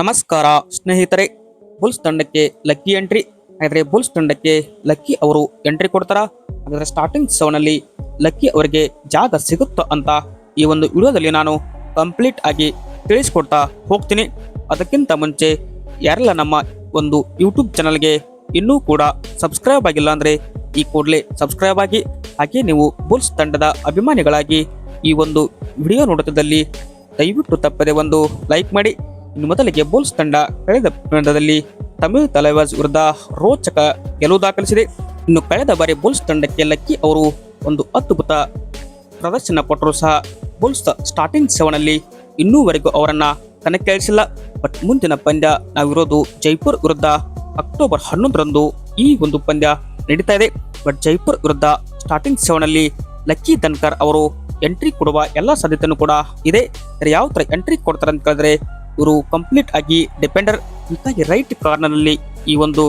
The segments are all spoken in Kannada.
ನಮಸ್ಕಾರ, ಸ್ನೇಹಿತರೆ. ಬುಲ್ಸ್ ತಂಡಕ್ಕೆ ಲಕ್ಕಿ ಎಂಟ್ರಿ. ಹಾಗಾದರೆ ಬುಲ್ಸ್ ತಂಡಕ್ಕೆ ಲಕ್ಕಿ ಅವರು ಎಂಟ್ರಿ ಕೊಡ್ತಾರ? ಹಾಗಾದರೆ ಸ್ಟಾರ್ಟಿಂಗ್ ಸೆವೆನಲ್ಲಿ ಲಕ್ಕಿ ಅವರಿಗೆ ಜಾಗ ಸಿಗುತ್ತಾ ಅಂತ ಈ ಒಂದು ವಿಡಿಯೋದಲ್ಲಿ ನಾನು ಕಂಪ್ಲೀಟ್ ಆಗಿ ತಿಳಿಸ್ಕೊಡ್ತಾ ಹೋಗ್ತೀನಿ. ಅದಕ್ಕಿಂತ ಮುಂಚೆ ಯಾರೆಲ್ಲ ನಮ್ಮ ಒಂದು ಯೂಟ್ಯೂಬ್ ಚಾನಲ್ಗೆ ಇನ್ನೂ ಕೂಡ ಸಬ್ಸ್ಕ್ರೈಬ್ ಆಗಿಲ್ಲ ಅಂದರೆ ಈ ಕೂಡಲೇ ಸಬ್ಸ್ಕ್ರೈಬ್ ಆಗಿ, ಹಾಗೆ ನೀವು ಬುಲ್ಸ್ ತಂಡದ ಅಭಿಮಾನಿಗಳಾಗಿ ಈ ಒಂದು ವಿಡಿಯೋ ನೋಡುತ್ತಿದ್ದಲ್ಲಿ ದಯವಿಟ್ಟು ತಪ್ಪದೆ ಒಂದು ಲೈಕ್ ಮಾಡಿ. ಇನ್ನು ಮೊದಲಿಗೆ ಬುಲ್ಸ್ ತಂಡ ಕಳೆದ ಪಂದ್ಯದಲ್ಲಿ ತಮಿಳು ತಲೈವಾಸ್ ವಿರುದ್ಧ ರೋಚಕ ಗೆಲುವು ದಾಖಲಿಸಿದೆ. ಇನ್ನು ಕಳೆದ ಬಾರಿ ಬುಲ್ಸ್ ತಂಡಕ್ಕೆ ಲಕ್ಕಿ ಅವರು ಒಂದು ಅದ್ಭುತ ಪ್ರದರ್ಶನ ಕೊಟ್ಟರು ಸಹ ಬುಲ್ಸ್ ಸ್ಟಾರ್ಟಿಂಗ್ ಸೆವೆನ್ ಅಲ್ಲಿ ಇನ್ನೂವರೆಗೂ ಅವರನ್ನ ಕಣಕ್ಕಿಳಿಸಿಲ್ಲ. ಬಟ್ ಮುಂದಿನ ಪಂದ್ಯ ನಾವಿರೋದು ಜೈಪುರ್ ವಿರುದ್ಧ ಅಕ್ಟೋಬರ್ ಹನ್ನೊಂದರಂದು ಈ ಒಂದು ಪಂದ್ಯ ನಡೀತಾ ಇದೆ. ಬಟ್ ಜೈಪುರ್ ವಿರುದ್ಧ ಸ್ಟಾರ್ಟಿಂಗ್ ಸೆವೆನ್ ಅಲ್ಲಿ ಲಕ್ಕಿ ತನ್ಕರ್ ಅವರು ಎಂಟ್ರಿ ಕೊಡುವ ಎಲ್ಲ ಸಾಧ್ಯತೆಯೂ ಕೂಡ ಇದೆ. ಯಾವ ಥರ ಎಂಟ್ರಿ ಕೊಡ್ತಾರೆ ಅಂತ ಕೇಳಿದ್ರೆ ಇವರು ಕಂಪ್ಲೀಟ್ ಆಗಿ ಡಿಪೆಂಡರ್ ಹೀಗಾಗಿ ರೈಟ್ ಕಾರ್ನರ್ನಲ್ಲಿ ಈ ಒಂದು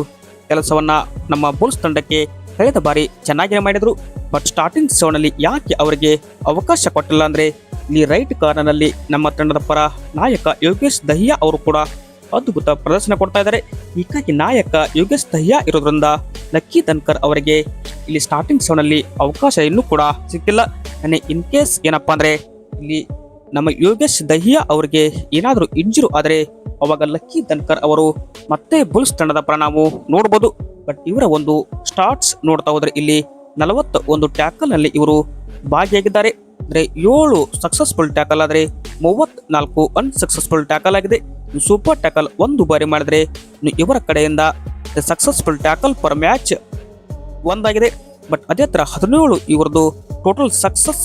ಕೆಲಸವನ್ನ ನಮ್ಮ ಬುಲ್ಸ್ ತಂಡಕ್ಕೆ ಕಳೆದ ಬಾರಿ ಚೆನ್ನಾಗಿ ಮಾಡಿದ್ರು. ಬಟ್ ಸ್ಟಾರ್ಟಿಂಗ್ ಸೆವೆನ್ ಅಲ್ಲಿ ಯಾಕೆ ಅವರಿಗೆ ಅವಕಾಶ ಕೊಟ್ಟಿಲ್ಲ ಅಂದ್ರೆ ಇಲ್ಲಿ ರೈಟ್ ಕಾರ್ನರ್ನಲ್ಲಿ ನಮ್ಮ ತಂಡದ ಪರ ನಾಯಕ ಯೋಗೇಶ್ ದಹಿಯಾ ಅವರು ಕೂಡ ಅದ್ಭುತ ಪ್ರದರ್ಶನ ಕೊಡ್ತಾ ಇದ್ದಾರೆ. ಹೀಗಾಗಿ ನಾಯಕ ಯೋಗೇಶ್ ದಹಿಯಾ ಇರೋದ್ರಿಂದ ಲಕ್ಕಿ ತನ್ಕರ್ ಅವರಿಗೆ ಇಲ್ಲಿ ಸ್ಟಾರ್ಟಿಂಗ್ ಸೆವೆನ್ ಅಲ್ಲಿ ಅವಕಾಶ ಇನ್ನೂ ಕೂಡ ಸಿಕ್ಕಿಲ್ಲ. ಇನ್ ಕೇಸ್ ಏನಪ್ಪಾ ಅಂದರೆ ಇಲ್ಲಿ ನಮ್ಮ ಯೋಗೇಶ್ ದಹಿಯಾ ಅವರಿಗೆ ಏನಾದರೂ ಇಂಜುರು ಆದರೆ ಅವಾಗ ಲಕ್ಕಿ ದನ್ಕರ್ ಅವರು ಮತ್ತೆ ಬುಲ್ಸ್ ತಂಡದ ಪರ ನಾವು ನೋಡ್ಬೋದು. ಬಟ್ ಇವರ ಒಂದು ಸ್ಟಾರ್ಟ್ಸ್ ನೋಡ್ತಾ ಹೋದ್ರೆ ಇಲ್ಲಿ ನಲವತ್ತ ಒಂದು ಟ್ಯಾಕಲ್ನಲ್ಲಿ ಇವರು ಭಾಗಿಯಾಗಿದ್ದಾರೆ. ಅಂದ್ರೆ ಏಳು ಸಕ್ಸಸ್ಫುಲ್ ಟ್ಯಾಕಲ್ ಆದ್ರೆ ಮೂವತ್ನಾಲ್ಕು ಅನ್ಸಕ್ಸಸ್ಫುಲ್ ಟ್ಯಾಕಲ್ ಆಗಿದೆ. ಸೂಪರ್ ಟ್ಯಾಕಲ್ ಒಂದು ಬಾರಿ ಮಾಡಿದ್ರೆ ಇವರ ಕಡೆಯಿಂದ ಸಕ್ಸಸ್ಫುಲ್ ಟ್ಯಾಕಲ್ ಪರ್ ಮ್ಯಾಚ್ ಒಂದಾಗಿದೆ. ಬಟ್ ಅದೇ ತರ ಹದಿನೇಳು ಇವರದು total success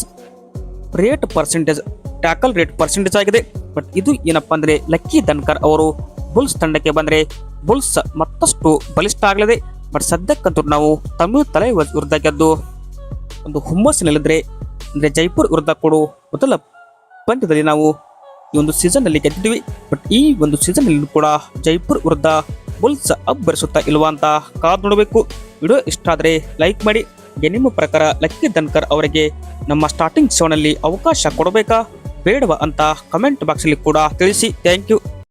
rate percentage tackle rate percentage ಆಗಿದೆ. ಬಟ್ ಇದು ಏನಪ್ಪಾ ಅಂದರೆ ಲಕ್ಕಿ ದನ್ಕರ್ ಅವರು ಬುಲ್ಸ್ ತಂಡಕ್ಕೆ ಬಂದರೆ ಬುಲ್ಸ್ ಮತ್ತಷ್ಟು ಬಲಿಷ್ಠ ಆಗಲಿದೆ. ಬಟ್ ಸದ್ಯಕ್ಕಂತೂ ನಾವು ತಮಿಳು ತಲೆ ವಿರುದ್ಧ ಗೆದ್ದು ಒಂದು ಹುಮ್ಮಸ್ಸಿನಲ್ಲಿದ್ದರೆ ಅಂದರೆ ಜೈಪುರ್ ವಿರುದ್ಧ ಕೊಡು ಮೊದಲ ಪಂದ್ಯದಲ್ಲಿ ನಾವು ಈ ಒಂದು ಸೀಸನ್ನಲ್ಲಿ ಗೆದ್ದಿದ್ವಿ. ಬಟ್ ಈ ಒಂದು ಸೀಸನ್ನಲ್ಲಿ ಕೂಡ ಜೈಪುರ್ ವಿರುದ್ಧ ಬುಲ್ಸ್ ಅಬ್ಬರಿಸುತ್ತಾ ಇಲ್ವಾ ಅಂತ ಕಾದು ನೋಡಬೇಕು. ವಿಡಿಯೋ ಇಷ್ಟ ಆದರೆ ಲೈಕ್ ಮಾಡಿ. ನಿಮ್ಮ ಪ್ರಕಾರ ಲಕ್ಕಿ ದನ್ಕರ್ ಅವರಿಗೆ ನಮ್ಮ ಸ್ಟಾರ್ಟಿಂಗ್ ಶೋನಲ್ಲಿ ಅವಕಾಶ ಕೊಡಬೇಕಾ? ಬೇಡವಾ ಅಂತ ಕಮೆಂಟ್ ಬಾಕ್ಸಲ್ಲಿ ಕೂಡ ತಿಳಿಸಿ. Thank you